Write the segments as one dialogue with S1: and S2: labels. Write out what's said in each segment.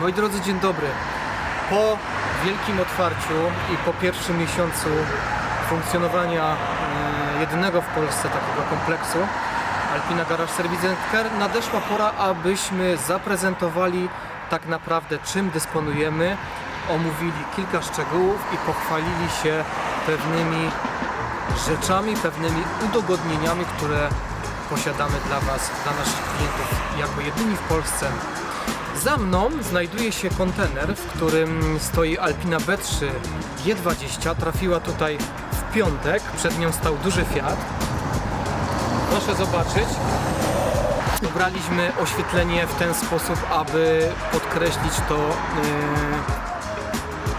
S1: Moi drodzy, dzień dobry. Po wielkim otwarciu i po pierwszym miesiącu funkcjonowania e, jedynego w Polsce takiego kompleksu Alpina Garage Service Center nadeszła pora, abyśmy zaprezentowali tak naprawdę czym dysponujemy, omówili kilka szczegółów i pochwalili się pewnymi rzeczami, pewnymi udogodnieniami, które posiadamy dla Was, dla naszych klientów jako jedyni w Polsce. Za mną znajduje się kontener, w którym stoi Alpina B3 G20. Trafiła tutaj w piątek, przed nią stał duży Fiat. Proszę zobaczyć. Dobraliśmy oświetlenie w ten sposób, aby podkreślić to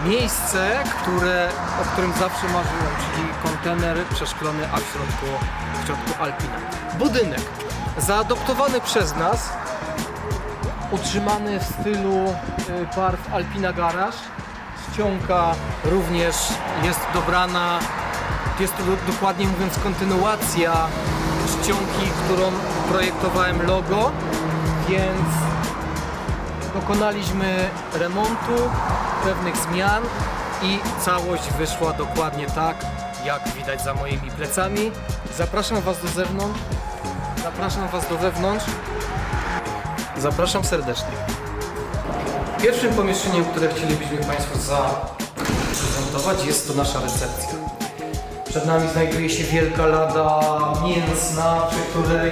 S1: yy, miejsce, które, o którym zawsze marzyłem, czyli kontener przeszklony, a w środku, w środku Alpina. Budynek zaadoptowany przez nas, utrzymany w stylu y, barw Alpina Garage. Ściąga również jest dobrana, jest to do- dokładnie mówiąc kontynuacja ściągi, którą projektowałem logo, więc dokonaliśmy remontu, pewnych zmian i całość wyszła dokładnie tak, jak widać za moimi plecami. Zapraszam Was do zewnątrz, zapraszam Was do wewnątrz. Zapraszam serdecznie. Pierwszym pomieszczeniem, które chcielibyśmy Państwu zaprezentować jest to nasza recepcja. Przed nami znajduje się wielka lada mięsna, przy której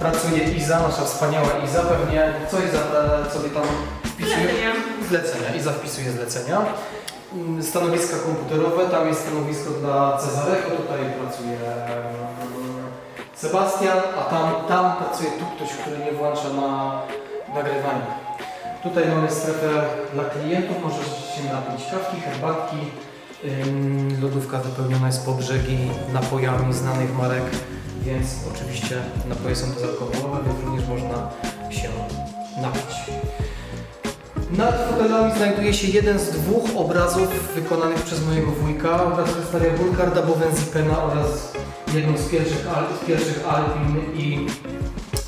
S1: pracuje Iza, nasza wspaniała Iza. Pewnie co Iza e, sobie tam wpisuje?
S2: Zlecenia.
S1: Zlecenia. Iza wpisuje zlecenia. Stanowiska komputerowe, tam jest stanowisko dla Cezarego, tutaj pracuje mm, Sebastian, a tam, tam pracuje tu ktoś, który nie włącza na nagrywanie. Tutaj mamy strefę dla klientów, możecie się napić kawki, herbatki. Lodówka wypełniona jest po brzegi napojami znanych marek, więc oczywiście napoje są bezalkoholowe, więc również można się napić. Nad fotelami znajduje się jeden z dwóch obrazów wykonanych przez mojego wujka. Obraz przedstawia Burkarda Bowenzipena oraz jedną z pierwszych, z pierwszych i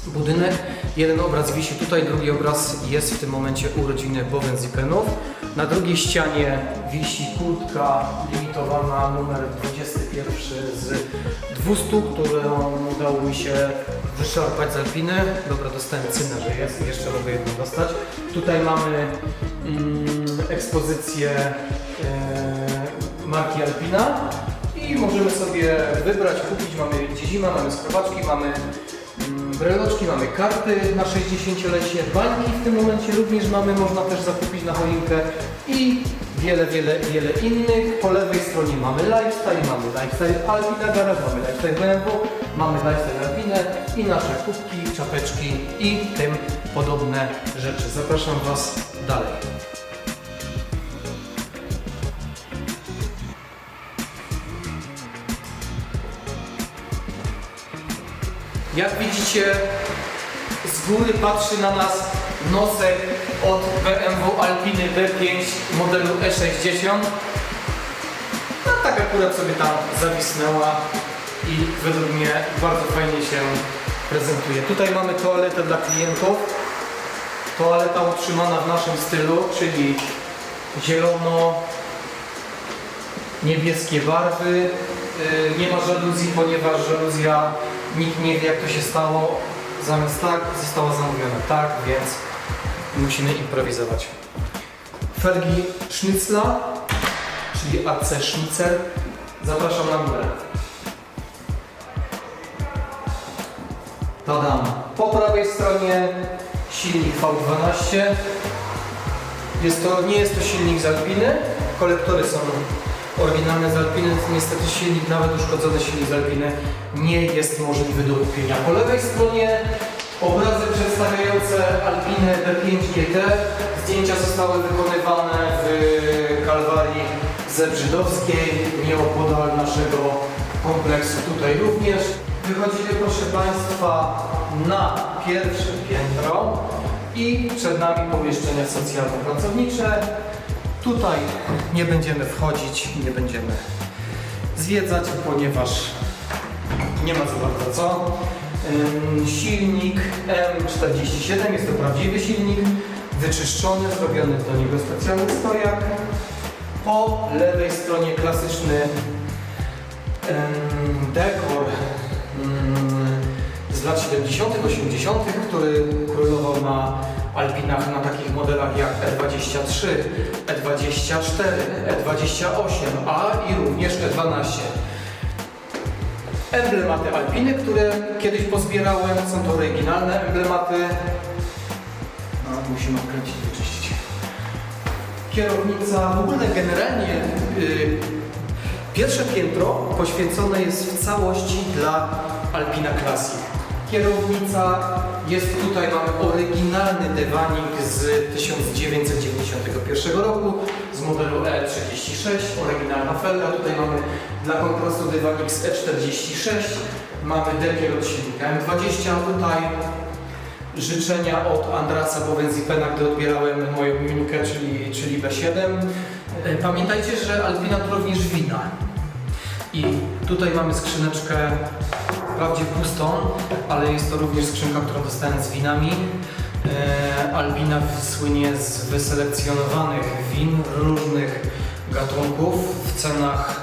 S1: budynek. Jeden obraz wisi tutaj, drugi obraz jest w tym momencie urodziny Bowenzipenów. Na drugiej ścianie wisi kurtka limitowana numer 21 z 200, którą udało mi się wyszarpać z Alpiny. Dobra, dostałem cynę, że jest jeszcze mogę jedną dostać. Tutaj mamy mm, ekspozycję e, marki Alpina i możemy sobie wybrać, kupić. Mamy dziedzima, mamy skrobaczki, mamy mm, breloczki, mamy karty na 60-lecie, bańki w tym momencie również mamy, można też zakupić na choinkę i wiele, wiele, wiele innych. Po lewej stronie mamy lifestyle, mamy lifestyle Alpina Garage, mamy lifestyle BMW, mamy lifestyle Alpinę i nasze kubki, czapeczki i tym podobne rzeczy. Zapraszam Was dalej. Jak widzicie, z góry patrzy na nas nosek od BMW Alpiny B5 modelu E60. No tak akurat sobie tam zawisnęła i według mnie bardzo fajnie się prezentuje. Tutaj mamy toaletę dla klientów. Toaleta utrzymana w naszym stylu, czyli zielono, niebieskie barwy. Yy, Nie ma żaluzji, ponieważ żaluzja nikt nie wie jak to się stało. Zamiast tak została zamówiona tak, więc musimy improwizować. Felgi Schnitzla, czyli AC Schnitzer. Zapraszam na górę. Tadam. Po prawej stronie silnik V12. Jest to, nie jest to silnik z Alpiny. Kolektory są oryginalne z Alpiny. Niestety silnik, nawet uszkodzony silnik z Alpiny nie jest możliwy do kupienia. Po lewej stronie obrazy przedstawiające Alpinę B5 GT. Zdjęcia zostały wykonywane w Kalwarii Zebrzydowskiej, nieopodal naszego kompleksu tutaj również. Wychodzimy proszę Państwa na pierwsze piętro i przed nami pomieszczenia socjalno-pracownicze. Tutaj nie będziemy wchodzić, nie będziemy zwiedzać, ponieważ nie ma za bardzo co. Silnik M47 jest to prawdziwy silnik. wyczyszczony, zrobiony do niego specjalny stojak. Po lewej stronie klasyczny dekor z lat 70., 80., który królował na Alpinach na takich modelach jak E E23, E24, E28, a i również E E12. Emblematy Alpiny, które kiedyś pozbierałem, są to oryginalne emblematy. No, musimy odkręcić i wyczyścić. Kierownica, w ogóle generalnie y, pierwsze piętro poświęcone jest w całości dla Alpina Classic. Kierownica jest tutaj, mamy oryginalny dywanik z 1991 roku z modelu E36, oryginalna felga. Tutaj mamy dla kontrastu dywanik z E46, mamy dekiel od silnika M20 tutaj życzenia od Andrasa Bowenzipena, gdy odbierałem moją minkę, czyli, czyli B7. E, Pamiętajcie, że Alpina to również wina. I tutaj mamy skrzyneczkę wprawdzie pustą, ale jest to również skrzynka, którą dostałem z winami. E, Albina słynie z wyselekcjonowanych win różnych gatunków w cenach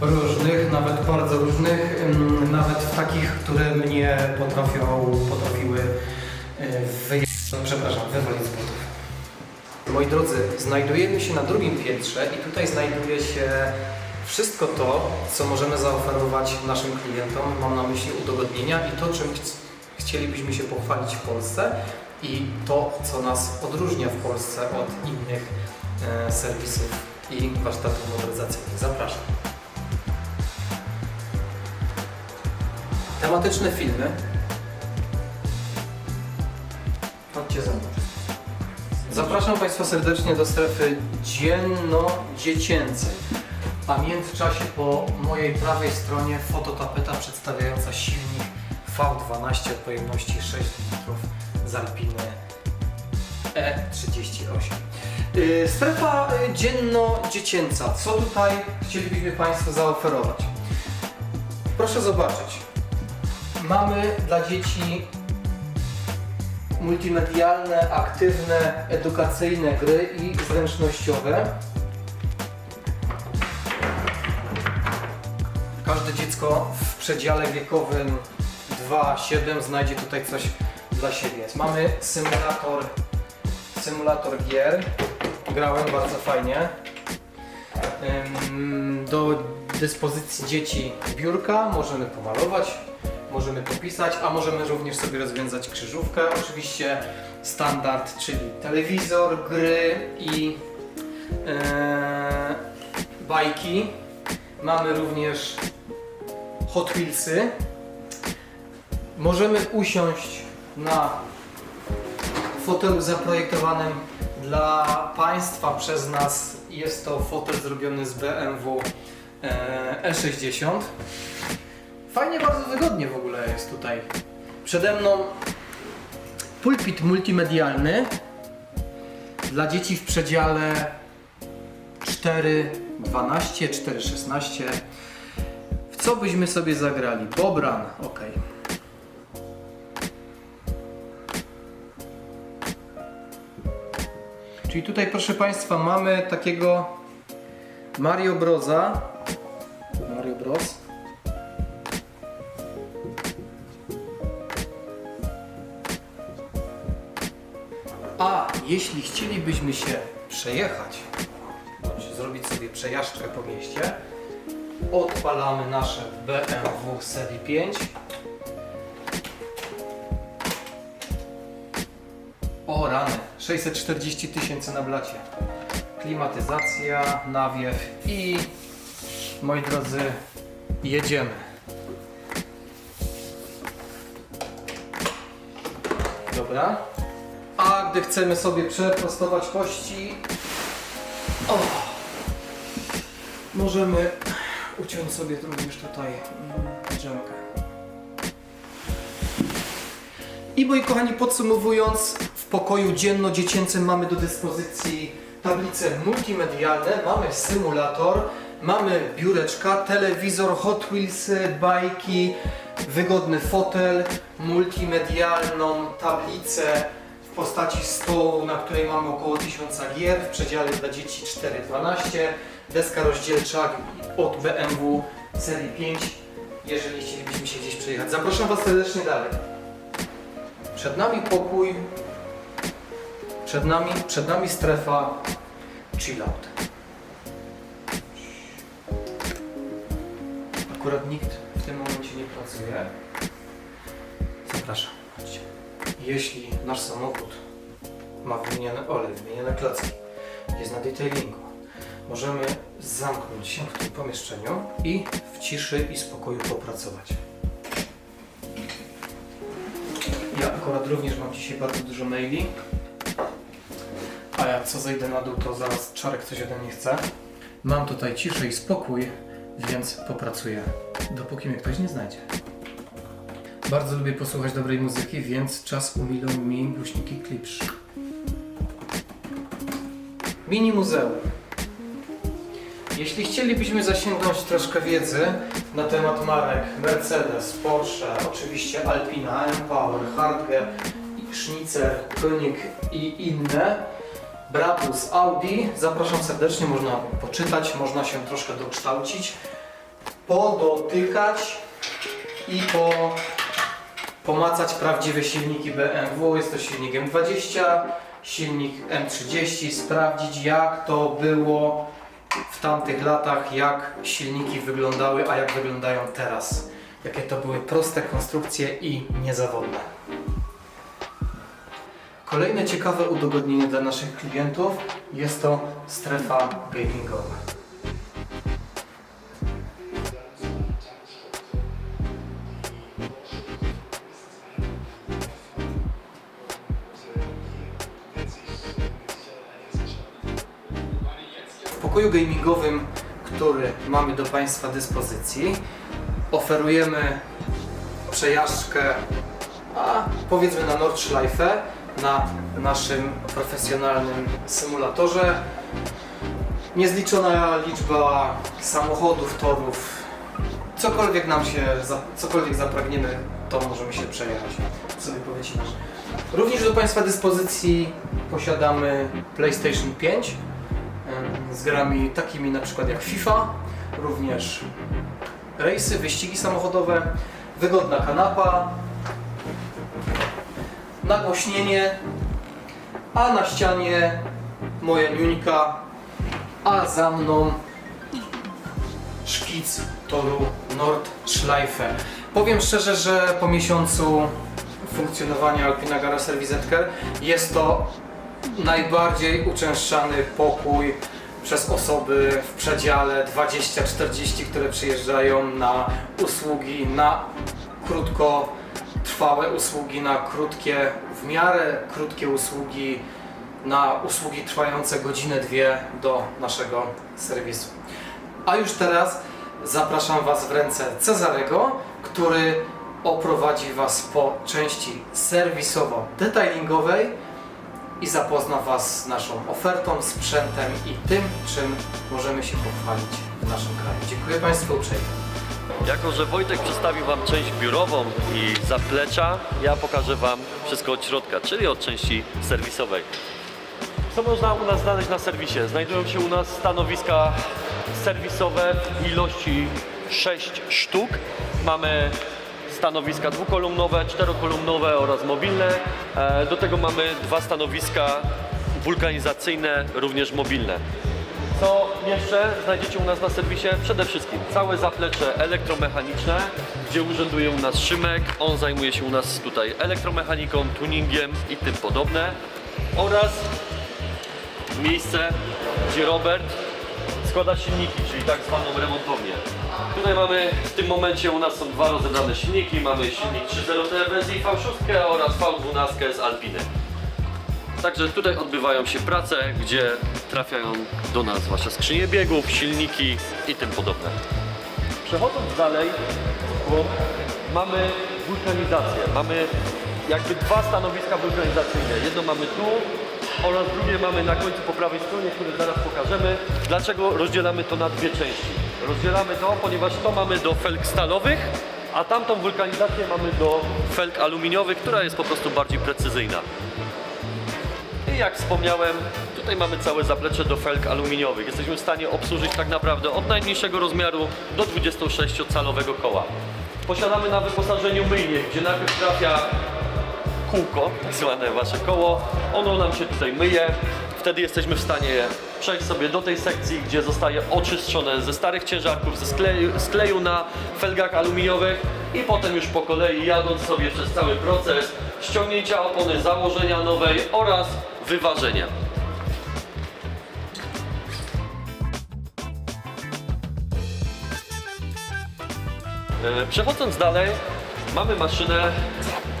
S1: różnych, nawet bardzo różnych, ym, nawet w takich, które mnie potrafią, potrafiły wyjść, przepraszam, wywalić z butów. Moi drodzy, znajdujemy się na drugim piętrze i tutaj znajduje się wszystko to, co możemy zaoferować naszym klientom. Mam na myśli udogodnienia i to, czym ch- chcielibyśmy się pochwalić w Polsce i to, co nas odróżnia w Polsce od innych e, serwisów i warsztatów motoryzacyjnych. Zapraszam. Tematyczne filmy. Chodźcie ze mną. Zapraszam Państwa serdecznie do strefy dzienno-dziecięcej. A w międzyczasie po mojej prawej stronie fototapeta przedstawiająca silnik V12 o pojemności 6 litrów z Alpiny E38. Yy, Strefa y, dzienno-dziecięca. Co tutaj chcielibyśmy Państwu zaoferować? Proszę zobaczyć. Mamy dla dzieci multimedialne, aktywne, edukacyjne gry i zręcznościowe. Dziecko w przedziale wiekowym 2-7 znajdzie tutaj coś dla siebie. Mamy symulator, symulator gier. Grałem bardzo fajnie. Do dyspozycji dzieci biurka, możemy pomalować, możemy popisać, a możemy również sobie rozwiązać krzyżówkę. Oczywiście standard, czyli telewizor, gry i e, bajki. Mamy również Hot Wheelsy. Możemy usiąść na fotelu zaprojektowanym dla Państwa przez nas. Jest to fotel zrobiony z BMW e, E60. Fajnie, bardzo wygodnie w ogóle jest tutaj. Przede mną pulpit multimedialny dla dzieci w przedziale 4-12, 4-16. W co byśmy sobie zagrali? Bobran, ok. Czyli tutaj, proszę Państwa, mamy takiego Mario Broza. Mario Bros. A jeśli chcielibyśmy się przejechać, bądź zrobić sobie przejażdżkę po mieście, odpalamy nasze BMW serii 5. O rany, 640 tysięcy na blacie. Klimatyzacja, nawiew i moi drodzy, jedziemy. Dobra. A gdy chcemy sobie przeprostować kości, o, możemy uciąć sobie również tutaj mm, drzemkę. I moi kochani, podsumowując, w pokoju dzienno-dziecięcym mamy do dyspozycji tablice multimedialne, mamy symulator, mamy biureczka, telewizor, Hot Wheels, bajki, wygodny fotel, multimedialną tablicę w postaci stołu, na której mamy około 1000 gier, w przedziale dla dzieci 4.12, deska rozdzielcza od BMW serii 5, jeżeli chcielibyśmy się gdzieś przejechać. Zapraszam Was serdecznie dalej. Przed nami pokój, przed nami, przed nami strefa chillout. Akurat nikt w tym momencie nie pracuje. Zapraszam, chodźcie. Jeśli nasz samochód ma wymienione olej, wymienione klocki, jest na detailingu, możemy zamknąć się w tym pomieszczeniu i w ciszy i spokoju popracować. Ja akurat również mam dzisiaj bardzo dużo maili. A jak co zejdę na dół, to zaraz Czarek coś ode mnie chce. Mam tutaj ciszę i spokój, więc popracuję, dopóki mnie ktoś nie znajdzie. Bardzo lubię posłuchać dobrej muzyki, więc czas umilą mi głośniki Klipsz. Mini muzeum. Jeśli chcielibyśmy zasięgnąć troszkę wiedzy na temat marek Mercedes, Porsche, oczywiście Alpina, Empower, Hardware, Schnitzer, Koenig i inne, Brabus, Audi, zapraszam serdecznie, można poczytać, można się troszkę dokształcić, podotykać i po, pomacać prawdziwe silniki BMW. Jest to silnik M20, silnik M30, sprawdzić jak to było w tamtych latach, jak silniki wyglądały, a jak wyglądają teraz. Jakie to były proste konstrukcje i niezawodne. Kolejne ciekawe udogodnienie dla naszych klientów jest to strefa gamingowa. Pokoju gamingowym, który mamy do Państwa dyspozycji, oferujemy przejażdżkę, a powiedzmy na Nordschleife, na naszym profesjonalnym symulatorze. Niezliczona liczba samochodów, torów, cokolwiek nam się, cokolwiek zapragniemy, to możemy się przejechać. Sobie powiecinasz. Również do Państwa dyspozycji posiadamy PlayStation 5 em, z grami takimi na przykład jak FIFA, również rejsy, wyścigi samochodowe, wygodna kanapa, nagłośnienie, a na ścianie moja niuńka, a za mną szkic toru Nordschleife. Powiem szczerze, że po miesiącu funkcjonowania Alpina Gara Service jest to najbardziej uczęszczany pokój przez osoby w przedziale 20-40, które przyjeżdżają na usługi na krótko trwałe usługi, na krótkie, w miarę krótkie usługi, na usługi trwające godzinę, dwie do naszego serwisu. A już teraz zapraszam Was w ręce Cezarego, który oprowadzi Was po części serwisowo-detailingowej i zapozna Was z naszą ofertą, sprzętem i tym, czym możemy się pochwalić w naszym kraju. Dziękuję Państwu uprzejmie.
S2: Jako, że Wojtek przedstawił Wam część biurową i zaplecza, ja pokażę Wam wszystko od środka, czyli od części serwisowej. Co można u nas znaleźć na serwisie? Znajdują się u nas stanowiska serwisowe w ilości 6 sztuk. Mamy stanowiska dwukolumnowe, czterokolumnowe oraz mobilne. E, Do tego mamy dwa stanowiska wulkanizacyjne, również mobilne. Co jeszcze znajdziecie u nas na serwisie? Przede wszystkim całe zaplecze elektromechaniczne, gdzie urzęduje u nas Szymek. On zajmuje się u nas tutaj elektromechaniką, tuningiem i tym podobne. Oraz miejsce, gdzie Robert składa silniki, czyli tak zwaną remontownię. Tutaj mamy, w tym momencie u nas są dwa rozebrane silniki. Mamy silnik 3.0 TFS i V6 oraz V12 z Alpiny. Także tutaj odbywają się prace, gdzie trafiają do nas wasze skrzynie biegów, silniki i tym podobne. Przechodząc dalej, bo mamy wulkanizację. Mamy jakby dwa stanowiska wulkanizacyjne. Jedno mamy tu oraz drugie mamy na końcu po prawej stronie, które zaraz pokażemy. Dlaczego rozdzielamy to na dwie części? Rozdzielamy to, ponieważ to mamy do felg stalowych, a tamtą wulkanizację mamy do felg aluminiowych, która jest po prostu bardziej precyzyjna. i jak wspomniałem, tutaj mamy całe zaplecze do felg aluminiowych. Jesteśmy w stanie obsłużyć tak naprawdę od najmniejszego rozmiaru do 26-calowego koła. Posiadamy na wyposażeniu myjnie, gdzie najpierw trafia kółko, tak zwane wasze koło. Ono nam się tutaj myje. Wtedy jesteśmy w stanie przejść sobie do tej sekcji, gdzie zostaje oczyszczone ze starych ciężarków, ze skleju, skleju na felgach aluminiowych i potem już po kolei jadąc sobie przez cały proces ściągnięcia opony, założenia nowej oraz wyważenia. E, Przechodząc dalej, mamy maszynę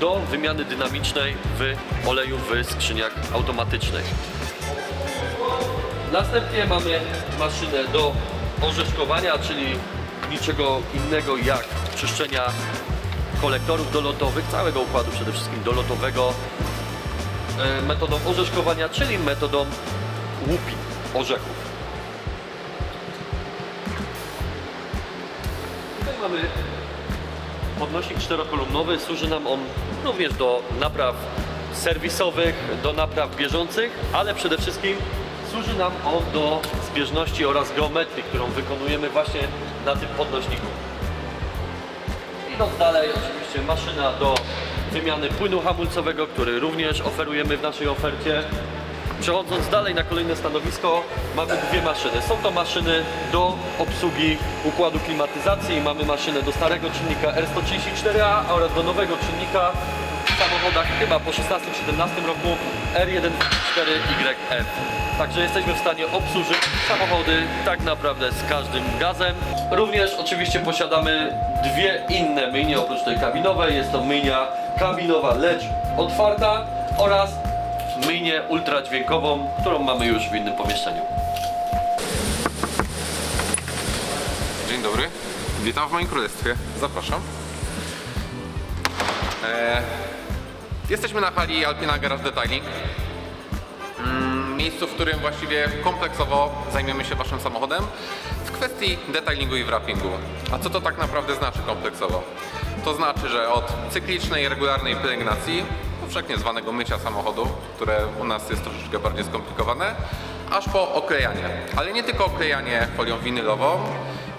S2: do wymiany dynamicznej w oleju w skrzyniach automatycznych. Następnie mamy maszynę do orzeszkowania, czyli niczego innego jak czyszczenia kolektorów dolotowych, całego układu przede wszystkim dolotowego e, metodą orzeszkowania, czyli metodą łupi orzechów. Tutaj mamy podnośnik czterokolumnowy. Służy nam on również do napraw serwisowych, do napraw bieżących, ale przede wszystkim służy nam on do zbieżności oraz geometrii, którą wykonujemy właśnie na tym podnośniku. Idąc dalej, oczywiście maszyna do wymiany płynu hamulcowego, który również oferujemy w naszej ofercie. Przechodząc dalej na kolejne stanowisko, mamy dwie maszyny. Są to maszyny do obsługi układu klimatyzacji. Mamy maszynę do starego czynnika R134A oraz do nowego czynnika w samochodach chyba po 16-17 roku R14YF. Także jesteśmy w stanie obsłużyć samochody tak naprawdę z każdym gazem. Również oczywiście posiadamy dwie inne myjnie oprócz tej kabinowej. Jest to myjnia kabinowa lecz otwarta oraz myjnię ultradźwiękową, którą mamy już w innym pomieszczeniu.
S3: Dzień dobry, witam w moim królestwie. Zapraszam. E, jesteśmy na hali Alpina Garage Detailing. Mm, miejscu, w którym właściwie kompleksowo zajmiemy się Waszym samochodem w kwestii detailingu i wrappingu. A co to tak naprawdę znaczy kompleksowo? To znaczy, że od cyklicznej, regularnej pielęgnacji, powszechnie zwanego mycia samochodu, które u nas jest troszeczkę bardziej skomplikowane, aż po oklejanie. Ale nie tylko oklejanie folią winylową,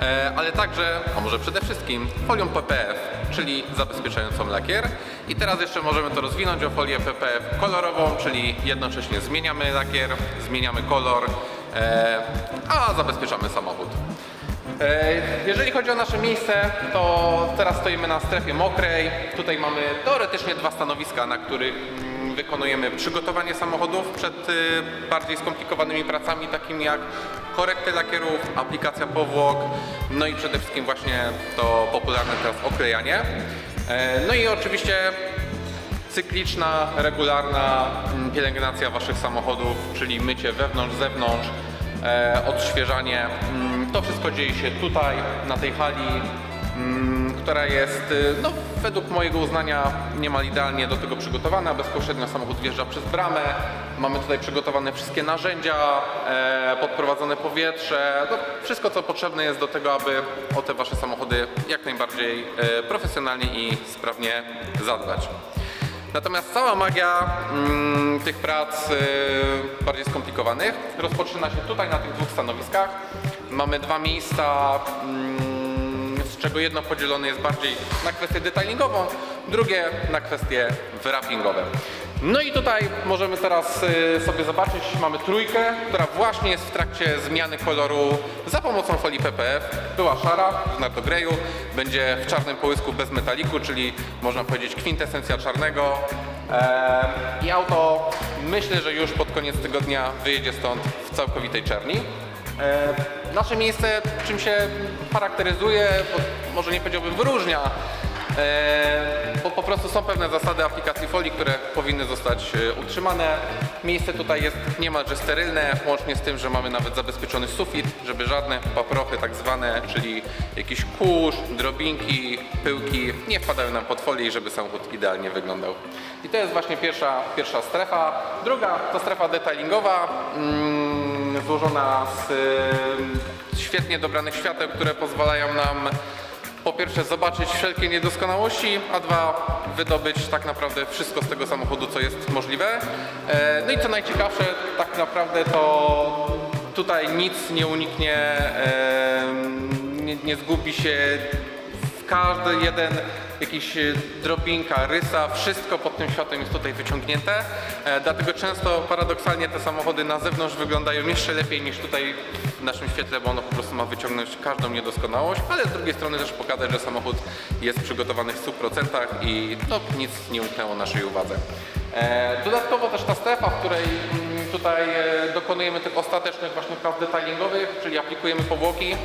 S3: e, ale także, a może przede wszystkim, folią PPF, czyli zabezpieczającą lakier. I teraz jeszcze możemy to rozwinąć o folię PPF kolorową, czyli jednocześnie zmieniamy lakier, zmieniamy kolor, e, a zabezpieczamy samochód. E, Jeżeli chodzi o nasze miejsce, to teraz stoimy na strefie mokrej. Tutaj mamy teoretycznie dwa stanowiska, na których mm, wykonujemy przygotowanie samochodów przed y, bardziej skomplikowanymi pracami, takimi jak korekty lakierów, aplikacja powłok, no i przede wszystkim właśnie to popularne teraz oklejanie. E, No i oczywiście cykliczna, regularna mm, pielęgnacja Waszych samochodów, czyli mycie wewnątrz, zewnątrz, e, odświeżanie. Mm, To wszystko dzieje się tutaj, na tej hali, mm, która jest, y, no, według mojego uznania, niemal idealnie do tego przygotowana. Bezpośrednio samochód wjeżdża przez bramę. Mamy tutaj przygotowane wszystkie narzędzia, e, podprowadzone powietrze, no, wszystko co potrzebne jest do tego, aby o te Wasze samochody jak najbardziej e, profesjonalnie i sprawnie zadbać. Natomiast cała magia mm, tych prac y, bardziej skomplikowanych rozpoczyna się tutaj na tych dwóch stanowiskach. Mamy dwa miejsca, mm, z czego jedno podzielone jest bardziej na kwestię detailingową, drugie na kwestie wrappingowe. No i tutaj możemy teraz y, sobie zobaczyć, mamy trójkę, która właśnie jest w trakcie zmiany koloru za pomocą folii PPF. Była szara w Nardograyu, będzie w czarnym połysku bez metaliku, czyli można powiedzieć kwintesencja czarnego. I auto myślę, że już pod koniec tygodnia wyjedzie stąd w całkowitej czerni. E, Nasze miejsce czym się charakteryzuje, może nie powiedziałbym wyróżnia, e, bo po prostu są pewne zasady aplikacji folii, które powinny zostać e, utrzymane. Miejsce tutaj jest niemalże sterylne, łącznie z tym, że mamy nawet zabezpieczony sufit, żeby żadne paprochy tak zwane, czyli jakiś kurz, drobinki, pyłki nie wpadały nam pod folię i żeby samochód idealnie wyglądał. I to jest właśnie pierwsza, pierwsza strefa. Druga to strefa detailingowa. Złożona z świetnie dobranych świateł, które pozwalają nam po pierwsze zobaczyć wszelkie niedoskonałości, a dwa wydobyć tak naprawdę wszystko z tego samochodu, co jest możliwe. E, No i co najciekawsze, tak naprawdę to tutaj nic nie uniknie, nie, nie zgubi się każdy jeden jakiś e, drobinka, rysa, wszystko pod tym światłem jest tutaj wyciągnięte. E, dlatego często paradoksalnie te samochody na zewnątrz wyglądają jeszcze lepiej niż tutaj w naszym świetle, bo ono po prostu ma wyciągnąć każdą niedoskonałość, ale z drugiej strony też pokazać, że samochód jest przygotowany w 100% i no, nic nie umknęło naszej uwadze. E, dodatkowo też ta strefa, w której mm, tutaj dokonujemy tych ostatecznych właśnie prac detailingowych, czyli aplikujemy powłoki,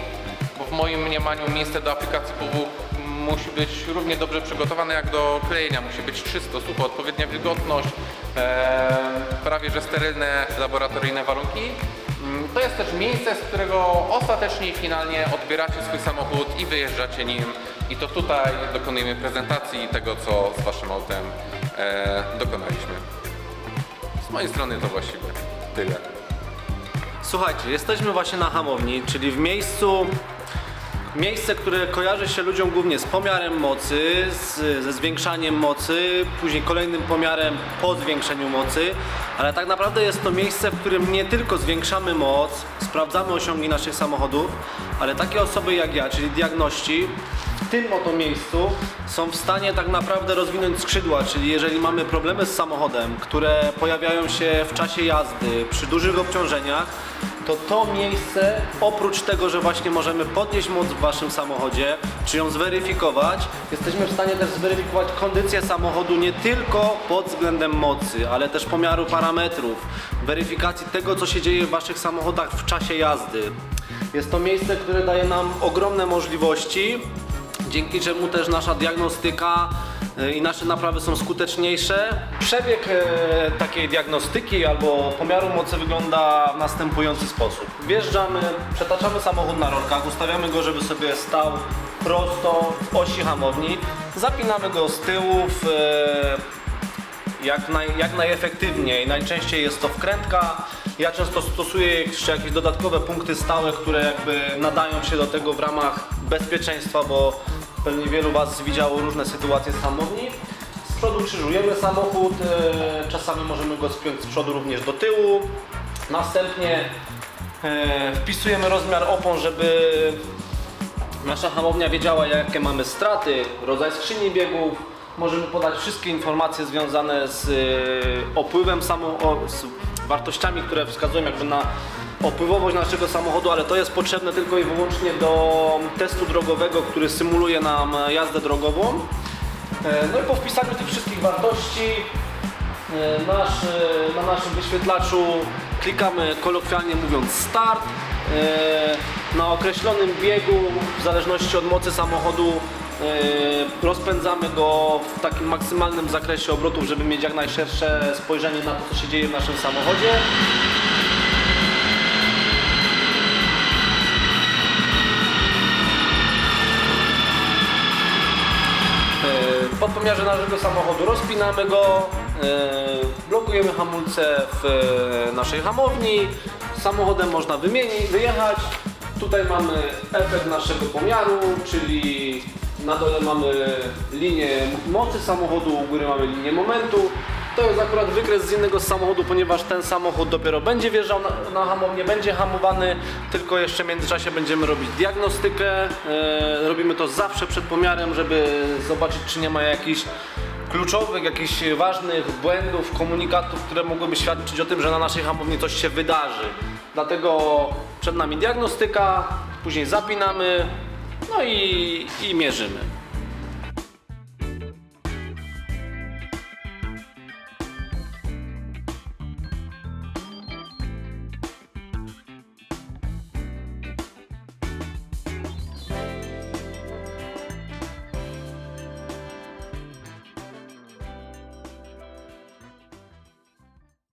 S3: bo w moim mniemaniu miejsce do aplikacji powłók musi być równie dobrze przygotowane jak do klejenia. Musi być czysto, sucho, odpowiednia wilgotność, e, prawie że sterylne laboratoryjne warunki. Mm, To jest też miejsce, z którego ostatecznie i finalnie odbieracie swój samochód i wyjeżdżacie nim. I to tutaj dokonujemy prezentacji tego, co z Waszym autem e, dokonaliśmy. Z mojej strony to właściwie tyle.
S4: Słuchajcie, jesteśmy właśnie na hamowni, czyli w miejscu, miejsce, które kojarzy się ludziom głównie z pomiarem mocy, z, ze zwiększaniem mocy, później kolejnym pomiarem po zwiększeniu mocy, ale tak naprawdę jest to miejsce, w którym nie tylko zwiększamy moc, sprawdzamy osiągi naszych samochodów, ale takie osoby jak ja, czyli diagności, tym oto miejscu są w stanie tak naprawdę rozwinąć skrzydła, czyli jeżeli mamy problemy z samochodem, które pojawiają się w czasie jazdy, przy dużych obciążeniach, to to miejsce, oprócz tego, że właśnie możemy podnieść moc w waszym samochodzie, czy ją zweryfikować, jesteśmy w stanie też zweryfikować kondycję samochodu nie tylko pod względem mocy, ale też pomiaru parametrów, weryfikacji tego, co się dzieje w waszych samochodach w czasie jazdy. Jest to miejsce, które daje nam ogromne możliwości, dzięki czemu też nasza diagnostyka e, i nasze naprawy są skuteczniejsze. Przebieg e, takiej diagnostyki albo pomiaru mocy wygląda w następujący sposób. Wjeżdżamy, przetaczamy samochód na rolkach, ustawiamy go, żeby sobie stał prosto w osi hamowni, zapinamy go z tyłu e, jak, naj, jak najefektywniej. Najczęściej jest to wkrętka. Ja często stosuję jeszcze jakieś dodatkowe punkty stałe, które jakby nadają się do tego w ramach bezpieczeństwa, bo pewnie wielu Was widziało różne sytuacje z hamowni. Z przodu krzyżujemy samochód, e, czasami możemy go spiąć z przodu również do tyłu. Następnie e, wpisujemy rozmiar opon, żeby Nasza hamownia wiedziała jakie mamy straty, rodzaj skrzyni biegów. Możemy podać wszystkie informacje związane z y, opływem samo, o, z wartościami, które wskazują jakby na opływowość naszego samochodu, ale to jest potrzebne tylko i wyłącznie do testu drogowego, który symuluje nam jazdę drogową. E, No i po wpisaniu tych wszystkich wartości E, Nasz, e, na naszym wyświetlaczu klikamy kolokwialnie mówiąc start. Na określonym biegu, w zależności od mocy samochodu, rozpędzamy go w takim maksymalnym zakresie obrotów, żeby mieć jak najszersze spojrzenie na to, co się dzieje w naszym samochodzie. Pomiarze naszego samochodu rozpinamy go, e, blokujemy hamulce w e, naszej hamowni, samochodem można wymienić, wyjechać. Tutaj mamy efekt naszego pomiaru, czyli na dole mamy linię mocy samochodu, u góry mamy linię momentu. To jest akurat wykres z innego samochodu, ponieważ ten samochód dopiero będzie wjeżdżał na, na hamownię, będzie hamowany, tylko jeszcze w międzyczasie będziemy robić diagnostykę. E, robimy to zawsze przed pomiarem, żeby zobaczyć, czy nie ma jakichś kluczowych, jakichś ważnych błędów, komunikatów, które mogłyby świadczyć o tym, że na naszej hamowni coś się wydarzy. Dlatego przed nami diagnostyka, później zapinamy, no i, i mierzymy.